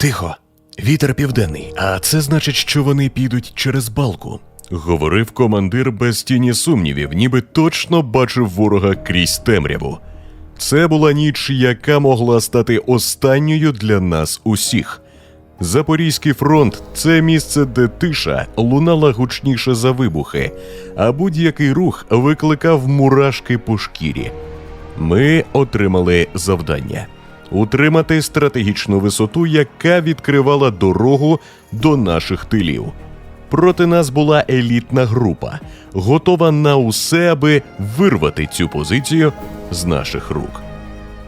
Тихо, вітер південний, а це значить, що вони підуть через балку. Говорив командир без тіні сумнівів, ніби точно бачив ворога крізь темряву. Це була ніч, яка могла стати останньою для нас усіх. Запорізький фронт це місце, де тиша лунала гучніше за вибухи, а будь-який рух викликав мурашки по шкірі. Ми отримали завдання утримати стратегічну висоту, яка відкривала дорогу до наших тилів. Проти нас була елітна група, готова на усе, аби вирвати цю позицію з наших рук.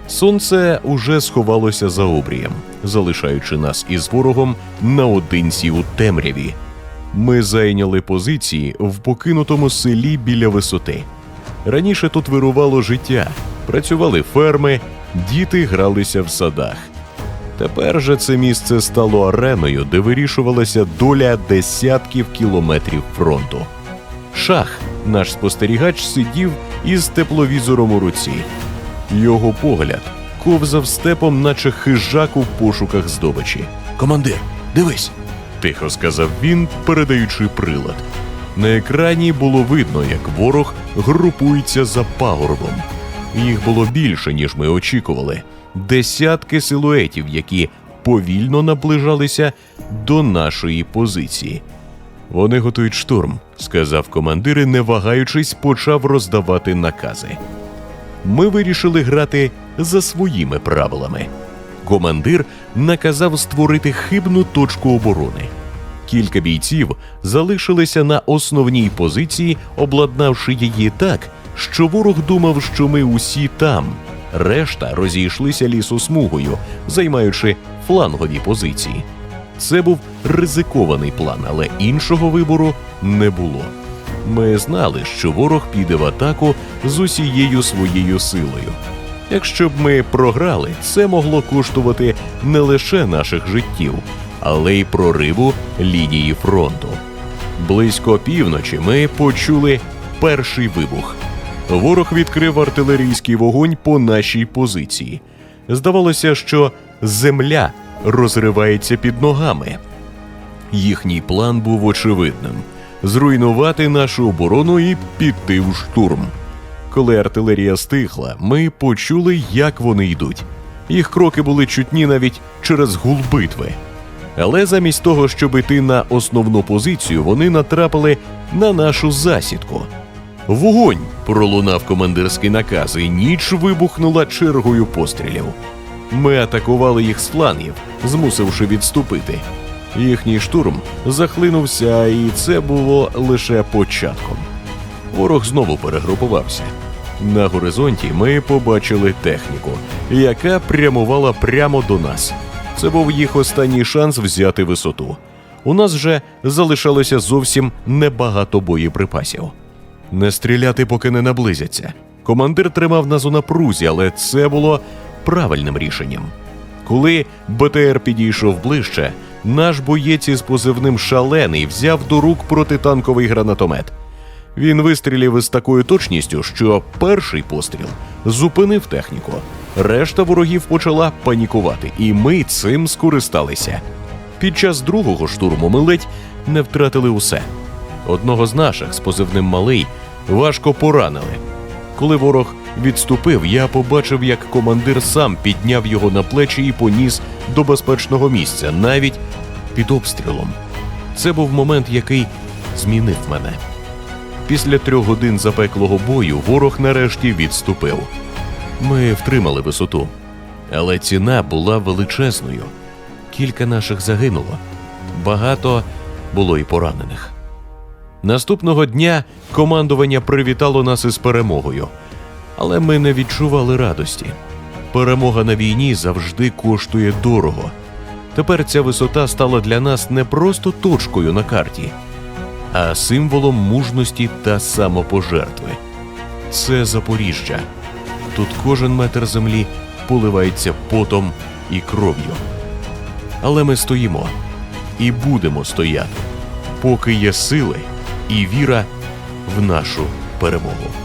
Сонце уже сховалося за обрієм, залишаючи нас із ворогом наодинці у темряві. Ми зайняли позиції в покинутому селі біля висоти. Раніше тут вирувало життя, працювали ферми, діти гралися в садах. Тепер же це місце стало ареною, де вирішувалася доля десятків кілометрів фронту. Шах, наш спостерігач, сидів із тепловізором у руці. Його погляд ковзав степом, наче хижак у пошуках здобичі. Командир, дивись, тихо сказав він, передаючи прилад. На екрані було видно, як ворог групується за пагорбом. Їх було більше, ніж ми очікували. Десятки силуетів, які повільно наближалися до нашої позиції. Вони готують штурм, сказав командир і, не вагаючись, почав роздавати накази. Ми вирішили грати за своїми правилами. Командир наказав створити хибну точку оборони. Кілька бійців залишилися на основній позиції, обладнавши її так, що ворог думав, що ми усі там. Решта розійшлися лісосмугою, займаючи флангові позиції. Це був ризикований план, але іншого вибору не було. Ми знали, що ворог піде в атаку з усією своєю силою. Якщо б ми програли, це могло коштувати не лише наших життів, але й прориву лінії фронту. Близько півночі ми почули перший вибух. Ворог відкрив артилерійський вогонь по нашій позиції. Здавалося, що земля розривається під ногами. Їхній план був очевидним зруйнувати нашу оборону і піти в штурм. Коли артилерія стихла, ми почули, як вони йдуть. Їх кроки були чутні навіть через гул битви. Але замість того, щоб іти на основну позицію, вони натрапили на нашу засідку. Вогонь! пролунав командирський наказ, і ніч вибухнула чергою пострілів. Ми атакували їх з флангів, змусивши відступити. Їхній штурм захлинувся, і це було лише початком. Ворог знову перегрупувався. На горизонті ми побачили техніку, яка прямувала прямо до нас. Це був їх останній шанс взяти висоту. У нас же залишалося зовсім небагато боєприпасів. Не стріляти, поки не наблизяться. Командир тримав нас у напрузі, але це було правильним рішенням. Коли БТР підійшов ближче, наш боєць із позивним шалений взяв до рук протитанковий гранатомет. Він вистрілив із такою точністю, що перший постріл зупинив техніку. Решта ворогів почала панікувати, і ми цим скористалися. Під час другого штурму ми ледь не втратили усе. Одного з наших з позивним малий важко поранили. Коли ворог відступив, я побачив, як командир сам підняв його на плечі і поніс до безпечного місця, навіть під обстрілом. Це був момент, який змінив мене. Після трьох годин запеклого бою ворог нарешті відступив. Ми втримали висоту, але ціна була величезною. Кілька наших загинуло, багато було і поранених. Наступного дня командування привітало нас із перемогою, але ми не відчували радості. Перемога на війні завжди коштує дорого. Тепер ця висота стала для нас не просто точкою на карті, а символом мужності та самопожертви. Це Запоріжжя. Тут кожен метр землі поливається потом і кров'ю. Але ми стоїмо і будемо стояти, поки є сили і віра в нашу перемогу.